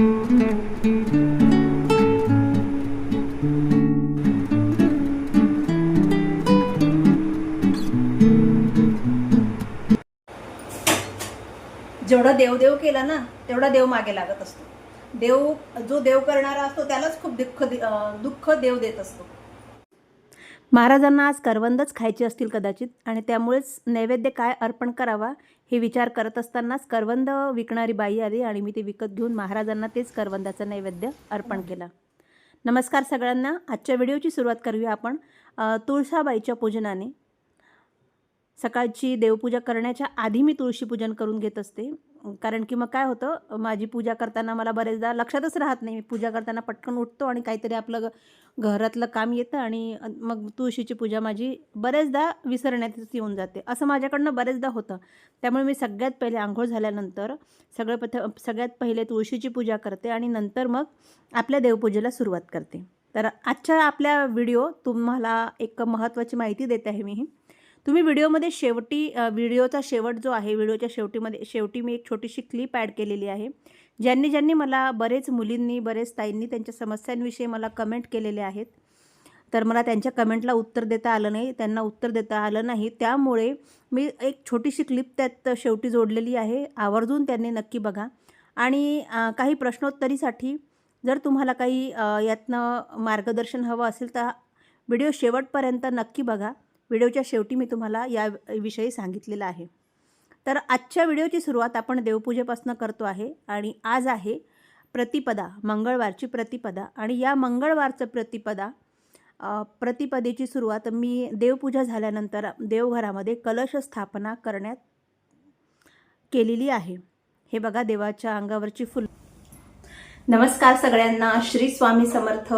जेवढा देवदेव केला ना तेवढा देव मागे लागत असतो. देव जो देव करणारा असतो त्यालाच खूप दुःख दुःख देव देत असतो. महाराजांना आज करवंदच खायची असतील कदाचित आणि त्यामुळेच नैवेद्य काय अर्पण करावा हे विचार करत असतानाच करवंद विकणारी बाई आली आणि मी ते विकत घेऊन महाराजांना तेच करवंदाचं नैवेद्य अर्पण केला. नमस्कार सगळ्यांना. आजच्या व्हिडिओची सुरुवात करूया आपण. तुळसाबाईच्या पूजनाने. सकाळची देवपूजा करण्याच्या आधी मी तुळशी पूजन करून घेत असते. कारण की मग काय होतं माझी पूजा करताना मला बरेचदा लक्षातच राहत नाही. मी पूजा करताना पटकन उठतो आणि काहीतरी आपलं ग- घरातलं काम येतं आणि मग तुळशीची पूजा माझी बरेचदा विसरण्यातच येऊन जाते. असं माझ्याकडनं बरेचदा होतं. त्यामुळे मी सगळ्यात पहिले आंघोळ झाल्यानंतर सगळं पथ सगळ्यात पहिले तुळशीची पूजा करते आणि नंतर मग आपल्या देवपूजेला सुरुवात करते. तर आजच्या आपल्या व्हिडिओ तुम्हाला एक महत्त्वाची माहिती देते आहे मी. ही तुम्ही व्हिडिओमध्ये शेवटी व्हिडिओचा शेवट जो आहे व्हिडिओच्या शेवटीमध्ये शेवटी मी एक छोटीशी क्लिप ॲड केलेली आहे. ज्यांनी ज्यांनी मला बरेच मुलींनी बरेच ताईंनी त्यांच्या समस्यांविषयी मला कमेंट केलेले आहेत. तर मला त्यांच्या कमेंटला उत्तर देता आलं नाही त्यांना उत्तर देता आलं नाही. त्यामुळे मी एक छोटीशी क्लिप त्यात शेवटी जोडलेली आहे. आवर्जून त्यांनी नक्की बघा. आणि काही प्रश्नोत्तरीसाठी जर तुम्हाला काही यातनं मार्गदर्शन हवं असेल तर व्हिडिओ शेवटपर्यंत नक्की बघा. व्हिडिओच्या शेवटी मी तुम्हाला या विषयी सांगितलेलं आहे. तर आजच्या व्हिडिओची सुरुवात आपण देवपूजेपासून करतो आहे आणि आज आहे प्रतिपदा मंगळवारची प्रतिपदा आणि या मंगळवारचं प्रतिपदा प्रतिपदेची सुरुवात मी देवपूजा झाल्यानंतर देवघरामध्ये कलश स्थापना करण्यात केलेली आहे. हे बघा देवाच्या अंगावरची फुल. नमस्कार सगळ्यांना. श्री स्वामी समर्थ.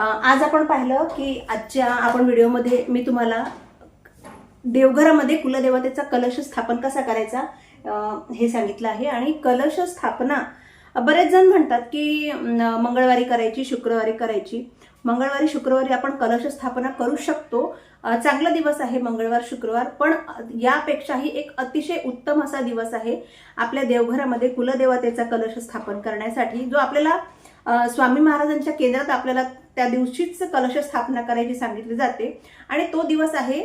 आज आपण पाहिलं की आजच्या आपण व्हिडिओमध्ये मी तुम्हाला देवघरामध्ये कुलदेवतेचा कलश स्थापन कसा करायचा हे सांगितलं आहे. आणि कलश स्थापना बरेच जण म्हणतात की मंगळवारी करायची शुक्रवारी करायची. मंगळवारी शुक्रवारी आपण कलश स्थापना करू शकतो. चांगला दिवस आहे मंगळवार शुक्रवार पण यापेक्षाही एक अतिशय उत्तम असा दिवस आहे आपल्या देवघरामध्ये कुलदेवतेचा कलश स्थापन करण्यासाठी जो आपल्याला स्वामी महाराजांच्या केंद्रात आपल्याला त्या दिवशीच कलश स्थापना करायची सांगितली जाते. आणि तो दिवस आहे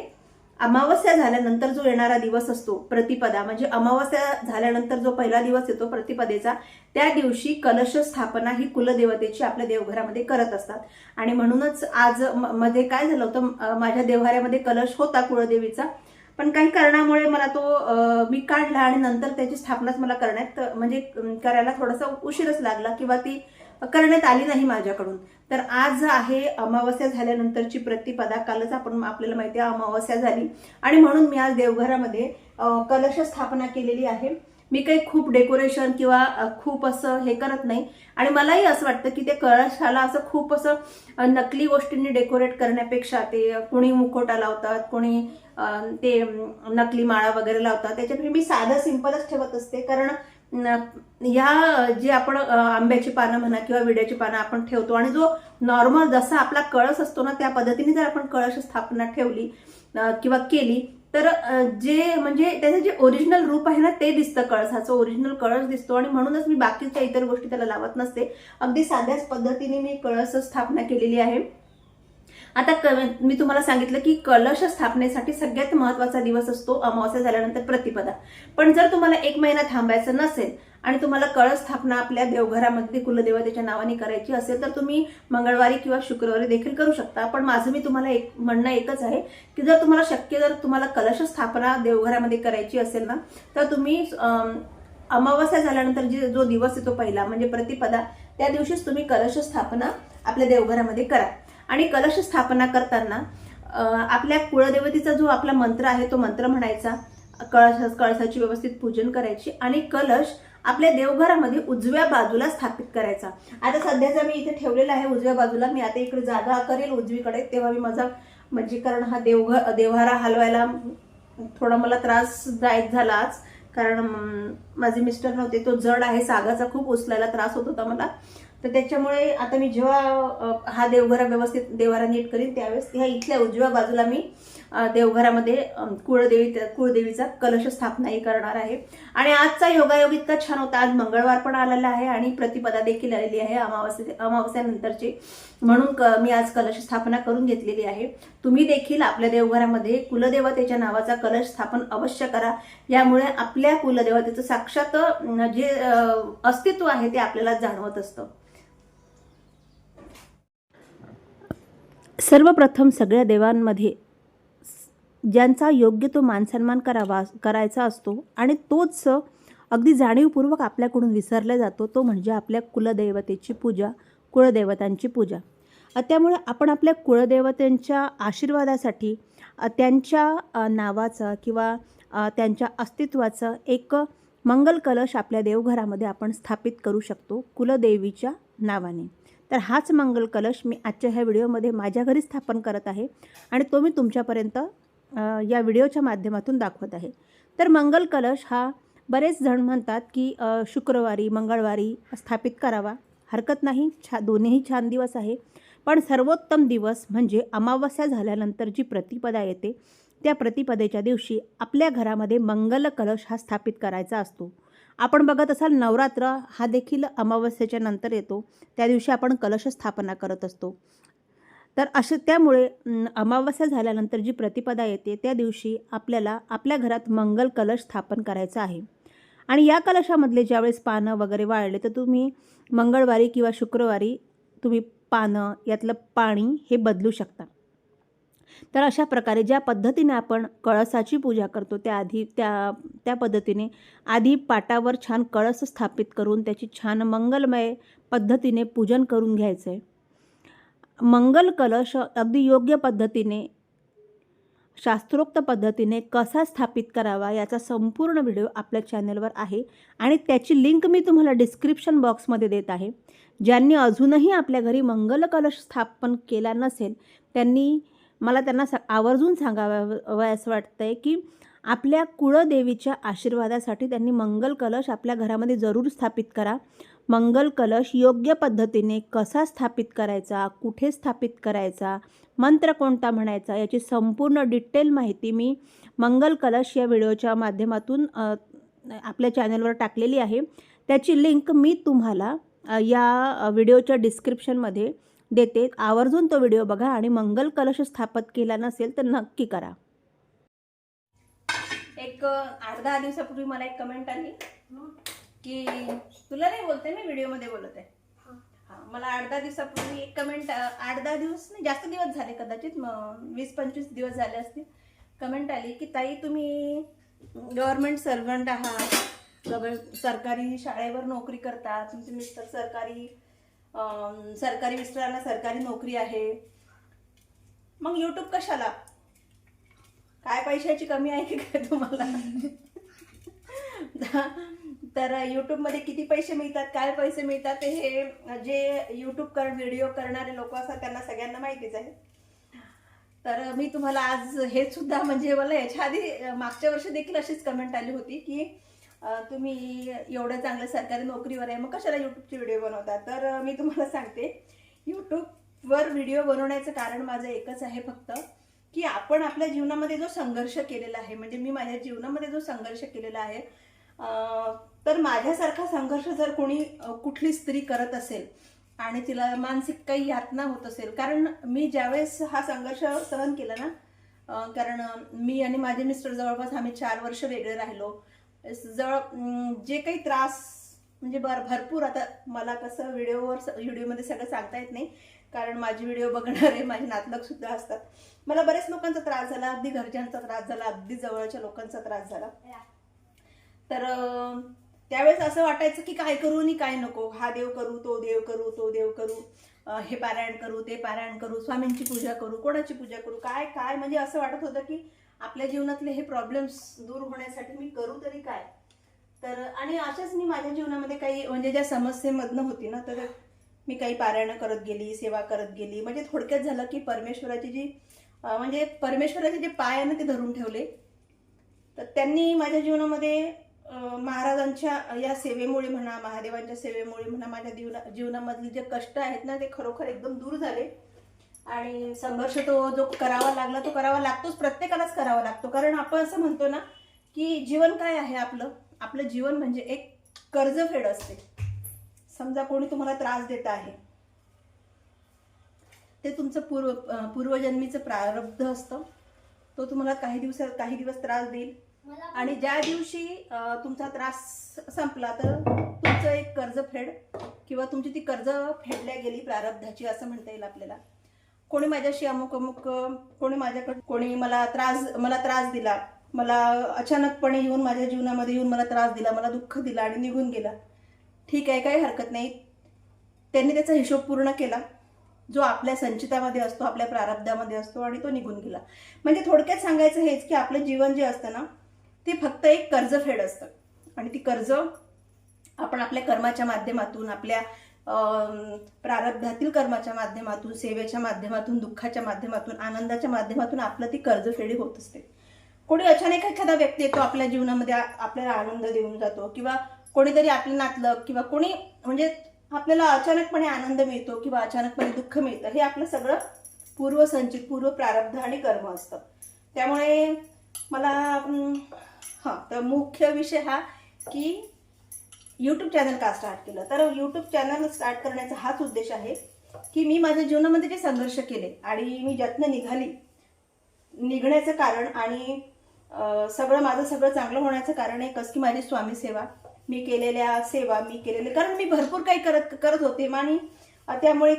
अमावस्या झाल्यानंतर जो येणारा दिवस असतो प्रतिपदा. म्हणजे अमावस्या झाल्यानंतर जो पहिला दिवस येतो प्रतिपदेचा त्या दिवशी कलश स्थापना ही कुलदेवतेची आपल्या देवघरामध्ये करत असतात. आणि म्हणूनच आज म- मध्ये काय झालं होतं माझ्या देवघरामध्ये कलश होता कुळदेवीचा. पण काही कारणामुळे मला तो मी काढला आणि नंतर त्याची स्थापनाच मला करण्यात म्हणजे करायला थोडासा उशीरच लागला किंवा ती करण्यात आली नाही माझ्याकडून. तर आज आहे अमावस्या झाल्यानंतरची प्रतिपदा. कालच आपण आपल्याला माहिती आहे अमावस्या झाली. आणि म्हणून मी आज देवघरामध्ये कलश स्थापना केलेली आहे. मी काही खूप डेकोरेशन किंवा खूप असं हे करत नाही. आणि मलाही असं वाटतं की ते कळशाला असं खूप असं नकली गोष्टींनी डेकोरेट करण्यापेक्षा ते कुणी मुखोटा लावतात कोणी ते नकली माळा वगैरे लावतात. त्याच्यापेक्षा मी साधं सिंपलच ठेवत असते. कारण ह्या जे आपण आंब्याची पानं म्हणा किंवा विड्याची पानं आपण ठेवतो आणि जो नॉर्मल जसा आपला कळस असतो ना त्या पद्धतीने जर आपण कळश स्थापना ठेवली किंवा केली तर जे म्हणजे त्याचं जे ओरिजिनल रूप आहे ना ते दिसतं कळसाचं. ओरिजिनल कळस दिसतो आणि म्हणूनच मी बाकीच्या इतर गोष्टी त्याला लावत नसते. अगदी साध्याच पद्धतीने मी कळस स्थापना केलेली आहे. आता क- मी तुम्हाला सांगितलं की कलश स्थापनेसाठी सगळ्यात महत्त्वाचा दिवस असतो अमावस्या झाल्यानंतर प्रतिपदा. पण जर तुम्हाला एक महिना थांबायचं नसेल आणि तुम्हाला कळश स्थापना आपल्या देवघरामध्ये कुलदेवतेच्या नावाने करायची असेल तर तुम्ही मंगळवारी किंवा शुक्रवारी देखील करू शकता. पण माझं मी तुम्हाला एक म्हणणं एकच आहे की जर तुम्हाला शक्य जर तुम्हाला कलश स्थापना देवघरामध्ये करायची असेल ना तर तुम्ही अमावस्या झाल्यानंतर जे जो दिवस येतो पहिला म्हणजे प्रतिपदा त्या दिवशीच तुम्ही कलश स्थापना आपल्या देवघरामध्ये करा. आणि कलश स्थापना करताना आपल्या कुळदेवतेचा जो आपला मंत्र आहे तो मंत्र म्हणायचा कळश कळसाची व्यवस्थित पूजन करायची आणि कलश आपल्या देवघरामध्ये उजव्या बाजूला स्थापित करायचा. आता सध्याचा मी इथे ठेवलेला आहे उजव्या बाजूला मी आता इकडे जागा करेल उजवीकडे तेव्हा मी माझा म्हणजे कारण हा देवघर देव्हारा हलवायला थोडा मला त्रासदायक झाला आज कारण माझे मिस्टर नव्हते तो जड आहे सागाचा खूप उचलायला त्रास होत होता मला. तर त्याच्यामुळे आता मी जेव्हा हा देवघरा व्यवस्थित देवारा नीट करीन त्यावेळेस ह्या इथल्या उजव्या बाजूला मी देवघरामध्ये कुळदेवी कुळदेवीचा कलश स्थापनाही करणार आहे. आणि आजचा योगायोग इतका छान होता. आज मंगळवार पण आलेला आहे आणि प्रतिपदा देखील आलेली आहे अमावस्या अमावस्यानंतरची. म्हणून क- मी आज कलश स्थापना करून घेतलेली आहे. तुम्ही देखील आपल्या देवघरामध्ये कुलदेवतेच्या नावाचा कलश स्थापन अवश्य करा. यामुळे आपल्या कुलदेवतेचं साक्षात जे अस्तित्व आहे ते आपल्याला जाणवत असतं. सर्वप्रथम सगळ्या देवांमध्ये ज्यांचा योग्य तो मानसन्मान करावा करायचा असतो आणि तोच अगदी जाणीवपूर्वक आपल्याकडून विसरला जातो तो म्हणजे आपल्या कुलदैवतेची पूजा कुळदेवतांची पूजा. त्यामुळे आपण आपल्या कुळदेवतांच्या आशीर्वादासाठी त्यांच्या नावाचा किंवा त्यांच्या अस्तित्वाचं एक मंगल कलश आपल्या देवघरामध्ये आपण स्थापित करू शकतो कुलदेवीच्या नावाने. तर हाच मंगल कलश मी आजच्या ह्या व्हिडिओमध्ये माझ्या घरी स्थापन करत आहे आणि तो मी तुमच्यापर्यंत या व्हिडिओच्या माध्यमातून दाखवत आहे. तर मंगल कलश हा बरेच जण म्हणतात की शुक्रवारी मंगळवारी स्थापित करावा. हरकत नाही छा दोन्हीही छान दिवस आहे. पण सर्वोत्तम दिवस म्हणजे अमावस्या झाल्यानंतर जी प्रतिपदा येते त्या प्रतिपदेच्या दिवशी आपल्या घरामध्ये मंगल कलश हा स्थापित करायचा असतो. आपण बघत असाल नवरात्र हा देखील अमावस्येच्या नंतर येतो. त्या दिवशी आपण कलश स्थापना करत असतो. तर असे त्यामुळे अमावस्या झाल्यानंतर जी प्रतिपदा येते त्या दिवशी आपल्याला आपल्या घरात मंगल कलश स्थापन करायचा आहे. आणि या कलशामधले ज्यावेळेस पानं वगैरे वाळले तर तुम्ही मंगळवारी किंवा शुक्रवारी तुम्ही पानं यातलं पाणी हे बदलू शकता. तर अशा प्रकारे ज्या पद्धतीने आपण कळसाची पूजा करतो त्या आधी त्या त्या पद्धतीने आधी पाटावर छान कळस स्थापित करून त्याची छान मंगलमय पद्धतीने पूजन करून घ्यायचं. आहे मंगल कलश अगदी योग्य पद्धतीने शास्त्रोक्त पद्धतीने कसा स्थापित करावा याचा संपूर्ण व्हिडिओ आपल्या चॅनलवर आहे आणि त्याची लिंक मी तुम्हाला डिस्क्रिप्शन बॉक्समध्ये देत आहे. ज्यांनी अजूनही आपल्या घरी मंगल कलश स्थापन केला नसेल त्यांनी मला त्यांना सा आवर्जून सांगावं असं वाटतं आहे की आपल्या कुळदेवीच्या आशीर्वादासाठी त्यांनी मंगल कलश आपल्या घरामध्ये जरूर स्थापित करा. मंगल कलश योग्य पद्धतीने कसा स्थापित करायचा कुठे स्थापित करायचा मंत्र कोणता म्हणायचा याची संपूर्ण डिटेल माहिती मी मंगल कलश या व्हिडिओच्या माध्यमातून आपल्या चॅनलवर टाकलेली आहे. त्याची लिंक मी तुम्हाला या व्हिडिओच्या डिस्क्रिप्शनमध्ये देते. आवर्जून तो व्हिडिओ बघा आणि मंगल कलश स्थापित केला नसेल तर नक्की करा. एक आठ दहा दिवसापूर्वी मला एक कमेंट आली. की तुला नाही बोलते मी व्हिडिओमध्ये बोलत आहे? मला आठ दहा दिवसापूर्वी एक कमेंट आठ दहा दिवस नाही जास्त दिवस झाले कदाचित वीस पंचवीस दिवस झाले असतील. कमेंट आली की ताई तुम्ही गव्हर्नमेंट सर्वंट आहात. गव्हर् सरकारी शाळेवर नोकरी करता तुमचे मिस्टर सरकारी सरकारी मिस्टरांना सरकारी नोकरी आहे. मग यूट्यूब कशाला? काय पैशाची कमी आहे की काय तुम्हाला? तर यूट्यूबमध्ये किती पैसे मिळतात काय पैसे मिळतात हे जे यूट्यूब कर व्हिडिओ करणारे लोक असतात त्यांना सगळ्यांना माहितीच आहे. तर मी तुम्हाला आज हे सुद्धा म्हणजे मला याच्या आधी मागच्या वर्षी देखील अशीच कमेंट आली होती की तुम्ही एवढं चांगलं सरकारी नोकरीवर आहे मग कशाला यूट्यूबचे व्हिडिओ बनवता? तर मी तुम्हाला सांगते. यूट्यूबवर व्हिडिओ बनवण्याचं कारण माझं एकच आहे फक्त की आपण आपल्या जीवनामध्ये जो संघर्ष केलेला आहे म्हणजे मी माझ्या जीवनामध्ये जो संघर्ष केलेला आहे तर माझ्यासारखा संघर्ष जर कोणी कुठली स्त्री करत असेल आणि तिला मानसिक काही यातना होत असेल कारण मी ज्यावेळेस हा संघर्ष सहन केला ना कारण मी आणि माझे मिस्टर जवळपास आम्ही चार वर्ष वेगळे राहिलो. जवळ जे काही त्रास म्हणजे बर भरपूर आता मला कसं व्हिडिओवर व्हिडिओमध्ये सगळं सांगता येत नाही कारण माझे व्हिडिओ बघणारे माझे नातलग सुद्धा असतात. मला बऱ्याच लोकांचा त्रास झाला अगदी घरच्यांचा त्रास झाला अगदी जवळच्या लोकांचा त्रास झाला. तर त्यावेळेस असं वाटायचं की काय करू आणि काय नको. हा देव करू तो देव करू तो देव करू हे पारायण करू ते पारायण करू स्वामींची पूजा करू कोणाची पूजा करू काय काय म्हणजे असं वाटत होतं की आपल्या जीवनातले हे प्रॉब्लेम्स दूर होण्यासाठी मी करू तरी काय? तर आणि अशाच मी माझ्या जीवनामध्ये काही म्हणजे ज्या समस्येमधनं होती ना तर मी काही पारायणं करत गेली सेवा करत गेली. म्हणजे थोडक्यात झालं की परमेश्वराची जी म्हणजे परमेश्वराचे जे पाय आहे ना ते धरून ठेवले. तर त्यांनी माझ्या जीवनामध्ये महाराजांच्या या सेवेमुळे म्हणा महादेवांच्या सेवेमुळे म्हणा माझ्या जीवना जीवनामधले जे कष्ट आहेत ना ते खरोखर एकदम दूर झाले. आणि संघर्ष तो जो करावा लागला तो करावा लागतोच प्रत्येकालाच करावा लागतो. कारण आपण असं म्हणतो ना की जीवन काय आहे आपलं? आपलं जीवन म्हणजे एक कर्जफेड असते. समजा कोणी तुम्हाला त्रास देत आहे. ते तुमचं पूर्व पूर्वजन्मीचं प्रारब्ध असतं. तो तुम्हाला काही दिवसात काही दिवस त्रास देईल. आणि ज्या दिवशी तुमचा त्रास संपला तर तुमचं एक कर्ज फेड किंवा तुमची ती कर्ज फेडल्या गेली प्रारब्धाची असं म्हणता येईल आपल्याला. कोणी माझ्याशी अमुक अमुक कोणी माझ्याकडे कोणी मला त्रास मला त्रास दिला. मला अचानकपणे येऊन माझ्या जीवनामध्ये येऊन मला त्रास दिला मला दुःख दिला आणि निघून गेला. ठीक आहे काही हरकत नाही. त्यांनी त्याचा हिशोब पूर्ण केला. जो आपल्या संचितामध्ये असतो आपल्या प्रारब्धामध्ये असतो आणि तो निघून गेला. म्हणजे थोडक्यात सांगायचं हेच की आपलं जीवन जे असतं ना ते फक्त एक कर्जफेड असतं. आणि ती कर्ज आपण आपल्या कर्माच्या माध्यमातून आपल्या प्रारब्धातील कर्माच्या माध्यमातून सेवेच्या माध्यमातून दुःखाच्या माध्यमातून आनंदाच्या माध्यमातून आपलं ती कर्जफेडी होत असते. कोणी अचानक एखादा व्यक्ती येतो आपल्या जीवनामध्ये आपल्याला आनंद देऊन जातो किंवा कोणीतरी आपलं नातलं किंवा कोणी म्हणजे आपल्याला अचानकपणे आनंद मिळतो किंवा अचानकपणे दुःख मिळतं हे आपलं सगळं पूर्वसंचित पूर्व प्रारब्ध आणि कर्म असतं. त्यामुळे मला हां तर मुख्य विषय हा की यूट्यूब चॅनल का स्टार्ट केलं? तर यूट्यूब चॅनल स्टार्ट करण्याचा हाच उद्देश आहे की मी माझ्या जीवनामध्ये जे संघर्ष केले आणि मी ज्यातनं निघाली निघण्याचं कारण आणि सगळं माझं सगळं चांगलं होण्याचं कारण एकच की माझी स्वामी सेवा. मी केलेल्या सेवा मी केलेले कारण मी भरपूर काही करत करत होते आणि त्यामुळे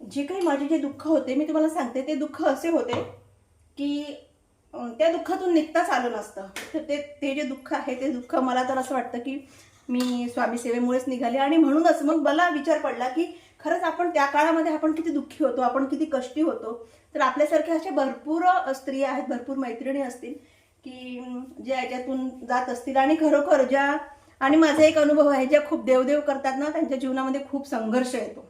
जे काही माझे जे दुःख होते मी तुम्हाला सांगते ते दुःख असे होते की त्या दुःखातून निघताच आलं नसतं. तर ते ते जे दुःख आहे ते दुःख मला तर असं वाटतं की मी स्वामी सेवेमुळेच निघाले आणि म्हणूनच मग मला विचार पडला की खरंच आपण त्या काळामध्ये आपण किती दुःखी होतो आपण किती कष्टी होतो. तर आपल्यासारख्या अशा भरपूर स्त्रिया आहेत भरपूर मैत्रिणी असतील की ज्या याच्यातून जात असतील आणि खरोखर ज्या आणि माझा एक अनुभव आहे ज्या खूप देवदेव करतात ना त्यांच्या जीवनामध्ये खूप संघर्ष येतो.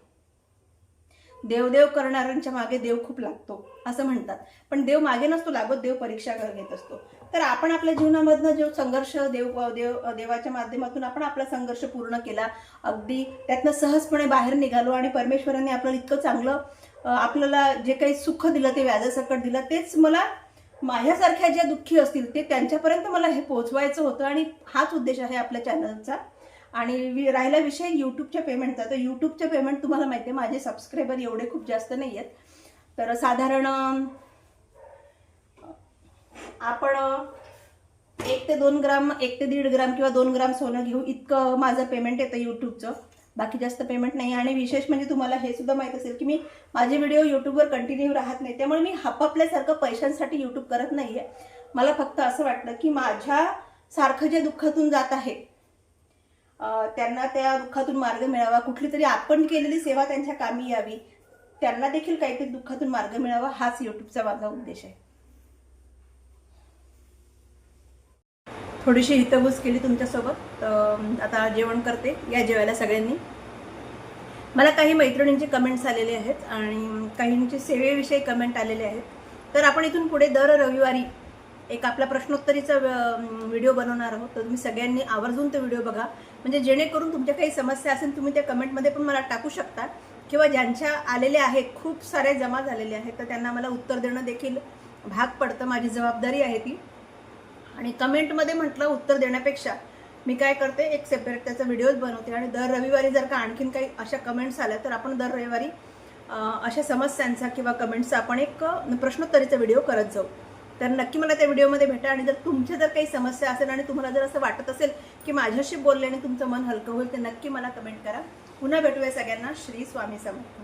देवदेव करणाऱ्यांच्या मागे देव खूप लागतो असं म्हणतात. पण देव मागे नसतो लागत देव परीक्षा कर- घेत असतो. तर आपण आपल्या जीवनामधनं जो संघर्ष देव देव देवाच्या माध्यमातून आपण आपला संघर्ष पूर्ण केला अगदी त्यातनं सहजपणे बाहेर निघालो आणि परमेश्वराने आपल्याला इतकं चांगलं आपल्याला जे काही सुख दिलं ते व्याजासकट दिलं तेच मला माझ्यासारख्या ज्या दुःखी असतील ते त्यांच्यापर्यंत मला हे पोहोचवायचं होतं आणि हाच उद्देश आहे आपल्या चॅनलचा. आणि वि- राहिला विषय यूट्यूबच्या पेमेंटचा. तर यूट्यूबच्या पेमेंट तुम्हाला माहिती आहे माझे सबस्क्रायबर एवढे खूप जास्त नाही आहेत तर साधारण आपण एक ते दोन ग्राम एक ते दीड ग्राम किंवा दोन ग्राम सोनं घेऊ इतकं माझं पेमेंट येतं यूट्यूबचं बाकी जास्त पेमेंट नाही. आणि विशेष म्हणजे तुम्हाला हे सुद्धा माहीत असेल की मी माझे व्हिडिओ यूट्यूबवर कंटिन्यू राहत नाही. त्यामुळे मी हपापल्यासारखं पैशांसाठी यूट्यूब करत नाही आहे मला फक्त असं वाटलं की माझ्या सारखं जे दुःखातून जात आहे त्यांना त्या दुःखातून मार्ग मिळावा. कुठली तरी आपण केलेली सेवा त्यांच्या कामी यावी. त्यांना देखील काहीतरी दुःखातून मार्ग मिळावा. हाच यूट्यूबचा माझा उद्देश आहे. थोडीशी हितगुज केली तुमच्यासोबत. आता जेवण करते. या जेवायला सगळ्यांनी. मला काही मैत्रिणींचे कमेंट्स आलेले आहेत आणि काहींचे सेवेविषयी कमेंट आलेले आहेत. तर आपण इथून पुढे दर रविवारी एक आपला प्रश्नोत्तरीचा व्हिडिओ बनवणार आहोत. तर तुम्ही सगळ्यांनी आवर्जून तो व्हिडिओ बघा. म्हणजे जेणेकरून तुमच्या काही समस्या असेल तुम्ही त्या कमेंटमध्ये पण मला टाकू शकता. किंवा ज्यांच्या आलेल्या आहेत खूप साऱ्या जमा झालेल्या आहेत तर त्यांना मला उत्तर देणं देखील भाग पडतं. माझी जबाबदारी आहे ती. आणि कमेंटमध्ये म्हटलं उत्तर देण्यापेक्षा मी काय करते एक सेपरेट त्याचा व्हिडिओज बनवते. आणि दर रविवारी जर का आणखीन काही अशा कमेंट्स आल्या तर आपण दर रविवारी अशा समस्यांचा किंवा कमेंट्सचा आपण एक प्रश्नोत्तरीचा व्हिडिओ करत जाऊ. तर नक्की मला त्या व्हिडिओमध्ये भेटा आणि जर तुमच्या जर काही समस्या असेल आणि तुम्हाला जर असं वाटत असेल की माझ्याशी बोलल्याने तुमचं मन हलकं होईल तर नक्की मला कमेंट करा. पुन्हा भेटूया सगळ्यांना. श्री स्वामी समर्थ.